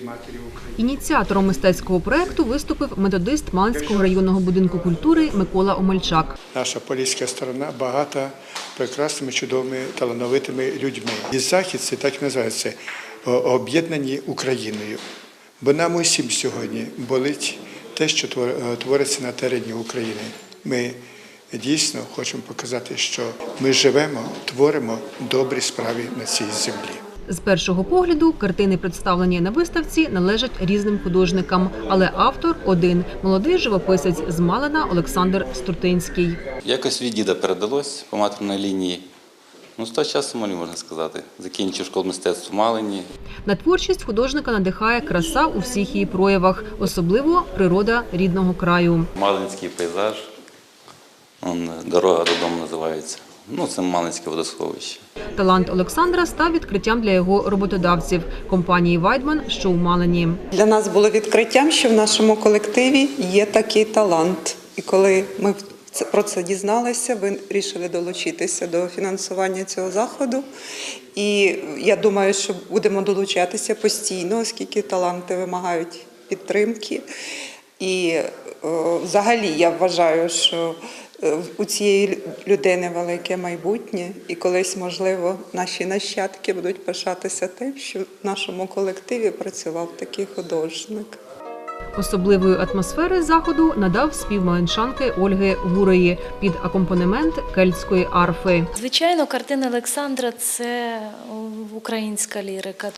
і матері України. Ініціатором мистецького проекту виступив методист Малинського районного будинку культури Микола Омельчак. Наша поліська сторона багата прекрасними, чудовими, талановитими людьми. І захід це так і називається об'єднані Україною. Бо нам усім сьогодні болить те, що е, твориться на терені України. Ми дійсно хочемо показати, що ми живемо, творимо добрі справи на цій землі. З першого погляду картини, представлені на виставці, належать різним художникам, але автор один молодий живописець з Малина Олександр Стуртинський. Якось від діда передалось по материній лінії. Ну, з того часу малі можна сказати. Закінчив школу мистецтв в Малині. На творчість художника надихає краса у всіх її проявах, особливо природа рідного краю. Малинський пейзаж. Дорога додому називається. Ну, це Малинське водосховище. Талант Олександра став відкриттям для його роботодавців компанії Вайдман, що у Малині. Для нас було відкриттям, що в нашому колективі є такий талант. І коли ми про це дізналися, ви вирішили долучитися до фінансування цього заходу. І я думаю, що будемо долучатися постійно, оскільки таланти вимагають підтримки. І е, взагалі я вважаю, що у цієї людини велике майбутнє, і колись, можливо, наші нащадки будуть пишатися тим, що в нашому колективі працював такий художник. Особливої атмосфери заходу надав спів малинчанки Ольги Гуреї під акомпанемент кельтської арфи. Звичайно, картина Олександра це українська лірика.